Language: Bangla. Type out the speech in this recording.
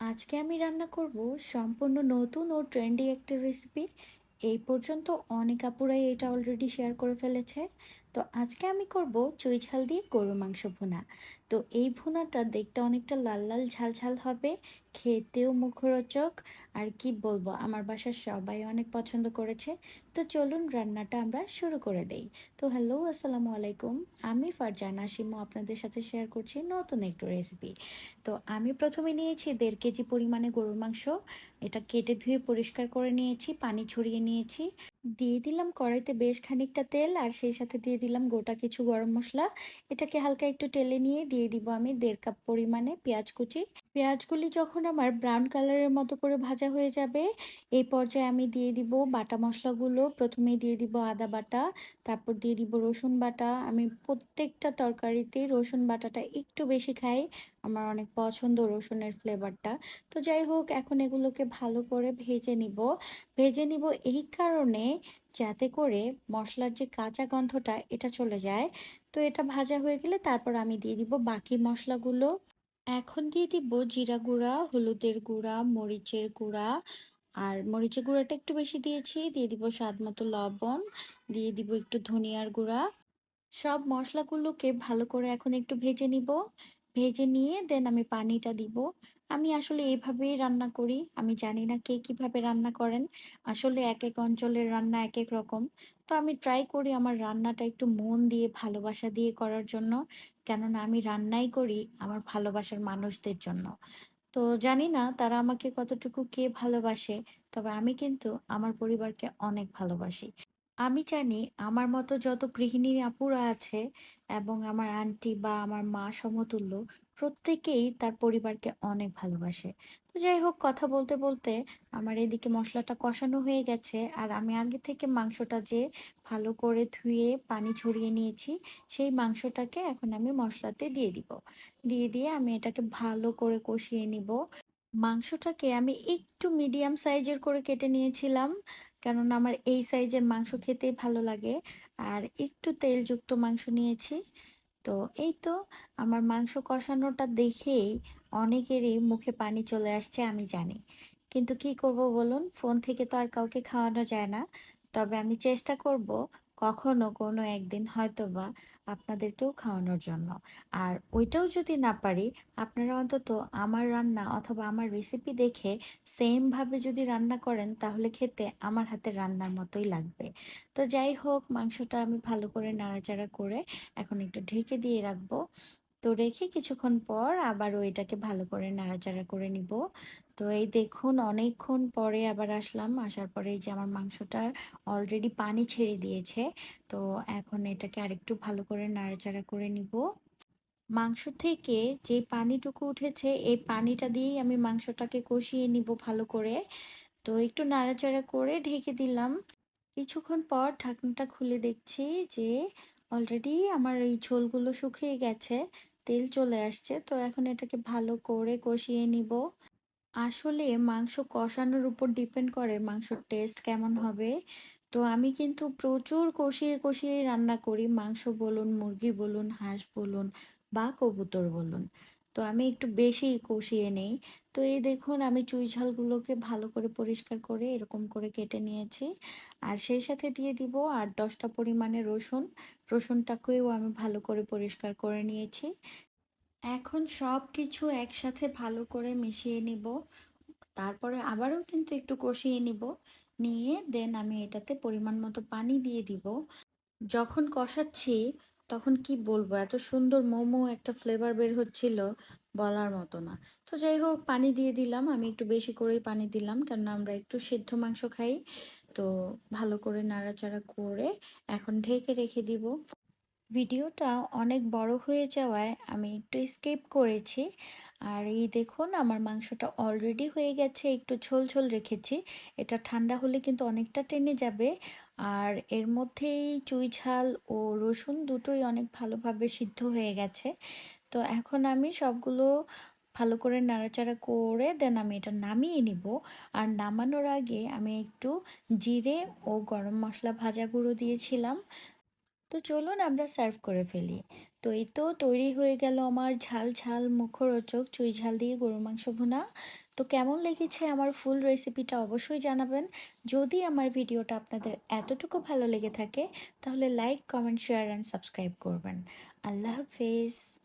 আজকে আমি রান্না করব সম্পূর্ণ নতুন ও ট্রেন্ডি একটা রেসিপি এই পর্যন্ত অনেক আপুরাই এটা অলরেডি শেয়ার করে ফেলেছে। তো আজকে আমি করব চুই ঝাল দিয়ে গরুর মাংস ভুনা। তো এই ভুনাটা দেখতে অনেকটা লাল লাল ঝাল ঝাল হবে, খেতেও মুখরোচক। আর কি বলব, আমার বাসার সবাই অনেক পছন্দ করেছে। তো চলুন রান্নাটা আমরা শুরু করে দেই। তো হ্যালো, আসসালামু আলাইকুম। আমি ফারজানা সিমো আপনাদের সাথে শেয়ার করছি নতুন একটু রেসিপি তো আমি প্রথমে নিয়েছি দেড় কেজি পরিমাণে গরুর মাংস। এটা কেটে ধুয়ে পরিষ্কার করে নিয়েছি, পানি ছড়িয়ে নিয়েছি। দিয়ে দিলাম কড়াইতে বেশ খানিকটা তেল আর সেই সাথে দিয়ে দিলাম গোটা কিছু গরম মশলা। এটাকে হালকা একটু টেলে নিয়ে দিয়ে দিব আমি দেড় কাপ পরিমাণে পেঁয়াজ কুচি। পেঁয়াজগুলি যখন আমার ব্রাউন কালারের মতো করে ভাজা হয়ে যাবে, এই পর্যায়ে আমি দিয়ে দিব বাটা মশলাগুলো। প্রথমে দিয়ে দিব আদা বাটা, তারপর দিয়ে দিব রসুন বাটা। আমি প্রত্যেকটা তরকারিতে রসুন বাটাটা একটু বেশি খাই আমার অনেক পছন্দ রসুনের ফ্লেভারটা। তো যাই হোক এখন এগুলোকে ভালো করে ভেজে নিব। ভেজে নিব এই কারণে যাতে করে মশলার যে কাঁচা গন্ধটা, এটা চলে যায়। তো এটা ভাজা হয়ে গেলে তারপর আমি দিয়ে দিব বাকি মশলাগুলো। এখন দিয়ে দিব জিরা গুঁড়া, হলুদের গুঁড়া, মরিচের গুঁড়া। আর মরিচের গুঁড়াটা একটু বেশি দিয়েছি, দিয়ে দিব স্বাদ মতো লবণ, দিয়ে দিব একটু ধনিয়ার গুঁড়া। সব মশলাগুলোকে ভালো করে এখন একটু ভেজে নিব। ভেজে নিয়ে দেন আমি পানিটা দিব। আমি আসলে এইভাবেই রান্না করি। আমি জানি না কে কীভাবে রান্না করেন। আসলে এক এক অঞ্চলের রান্না এক এক রকম। তো আমি ট্রাই করি আমার রান্নাটা একটু মন দিয়ে, ভালোবাসা দিয়ে করার জন্য। কেননা আমি রান্নাই করি আমার ভালোবাসার মানুষদের জন্য। তো জানি না তারা আমাকে কতটুকু কে ভালোবাসে, তবে আমি কিন্তু আমার পরিবারকে অনেক ভালোবাসি। আমি জানি আমার মতো যত গৃহিণী আপুরা আছে এবং আমার আন্টি বা আমার মা সমতুল্য, প্রত্যেকেই তার পরিবারকে অনেক ভালোবাসে। তো যাই হোক, কথা বলতে বলতে আমার এদিকে মশলাটা কষানো হয়ে গেছে আর আমি আগে থেকে মাংসটা যে ভালো করে ধুয়ে পানি ছড়িয়ে নিয়েছি, সেই মাংসটাকে এখন আমি মশলাতে দিয়ে দিব। দিয়ে দিয়ে আমি এটাকে ভালো করে কষিয়ে নিব। মাংসটাকে আমি একটু মিডিয়াম সাইজের করে কেটে নিয়েছিলাম। কেননা আমার এই সাইজের মাংস খেতেই ভালো লাগে। আর একটু তেলযুক্ত মাংস নিয়েছি। তো এই তো আমার মাংস কষানোটা দেখেই অনেকেরই মুখে পানি চলে আসছে, আমি জানি। কিন্তু কি করব বলুন? ফোন থেকে তো আর কাউকে খাওয়ানো যায় না। তবে আমি চেষ্টা করব কখনো কোনো একদিন হয়তো হয়তোবা আপনাদেরকেও খাওয়ানোর জন্য। আর ওইটাও যদি না পারি, আপনারা অন্তত আমার রান্না অথবা আমার রেসিপি দেখে সেমভাবে যদি রান্না করেন, তাহলে খেতে আমার হাতে রান্নার মতোই লাগবে। তো যাই হোক, মাংসটা আমি ভালো করে নাড়াচাড়া করে এখন একটু ঢেকে দিয়ে রাখব। তো রেখে কিছুক্ষণ পর আবারও এটাকে ভালো করে নাড়াচাড়া করে নিব। তো এই দেখুন, অনেকক্ষণ পরে আবার আসলাম। আসার পরে এই যে আমার মাংসটা অলরেডি পানি ছেড়ে দিয়েছে, তো এখন এটাকে আরেকটু ভালো করে নাড়াচাড়া করে নিব। মাংস থেকে যে পানিটুকু উঠেছে, এই পানিটা দিয়েই আমি মাংসটাকে কষিয়ে নিব ভালো করে। তো একটু নাড়াচাড়া করে ঢেকে দিলাম। কিছুক্ষণ পর ঢাকনাটা খুলে দেখছি যে অলরেডি আমার এই ঝোলগুলো শুকিয়ে গেছে, তেল চলে আসছে, তো এখন এটাকে ভালো করে কষিয়ে নিব। আসলে মাংস কষানোর উপর ডিপেন্ড করে মাংসর টেস্ট কেমন হবে। তো আমি কিন্তু প্রচুর কষিয়ে কষিয়ে রান্না করি। মাংস বলুন, মুরগি বলুন, হাঁস বলুন বা কবুতর বলুন। তো আমি একটু বেশি কষিয়ে নেই। তো এই দেখুন, আমি চুই ঝালগুলোকে ভালো করে পরিষ্কার করে এরকম করে কেটে নিয়েছি। আর সেই সাথে দিয়ে দিব আর দশটা পরিমাণে রসুন। রসুনটাকেও আমি ভালো করে পরিষ্কার করে নিয়েছি। এখন সব কিছু একসাথে ভালো করে মিশিয়ে নিব। তারপরে আবারও কিন্তু একটু কষিয়ে নিব। নিয়ে দেন আমি এটাতে পরিমাণ মতো পানি দিয়ে দিব। যখন কষাচ্ছি তখন কি বলব, এত সুন্দর মোমো একটা ফ্লেভার বের হচ্ছিল বলার মতো না। তো যাই হোক, পানি দিয়ে দিলাম। আমি একটু বেশি করেই পানি দিলাম কেননা আমরা একটু সেদ্ধ মাংস খাই। তো ভালো করে নাড়াচাড়া করে এখন ঢেকে রেখে দিব। ভিডিওটা অনেক বড় হয়ে যাওয়ায় আমি একটু স্কিপ করেছি। আর এই দেখুন, আমার মাংসটা অলরেডি হয়ে গেছে, একটু ঝোল ঝোল রেখেছি। এটা ঠান্ডা হলে কিন্তু অনেকটা টেনে যাবে। আর এর মধ্যেই চুই ঝাল ও রসুন দুটোই অনেক ভালোভাবে সিদ্ধ হয়ে গেছে। তো এখন আমি সবগুলো ভালো করে নাড়াচাড়া করে দেন আমি এটা নামিয়ে নিব। আর নামানোর আগে আমি একটু জিরে ও গরম মশলা ভাজা গুঁড়ো দিয়েছিলাম। তো চলুন আমরা সার্ভ করে ফেলি। তো এই তো তৈরি হয়ে গেল আমার ঝাল ঝাল মুখরোচক চুই ঝাল দিয়ে গরু মাংস ভুনা। তো কেমন লেগেছে আমার ফুল রেসিপিটা অবশ্যই জানাবেন। যদি আমার ভিডিওটা আপনাদের এতটুকু ভালো লেগে থাকে, তাহলে like, comment, share and subscribe করবেন। আল্লাহ হাফেজ।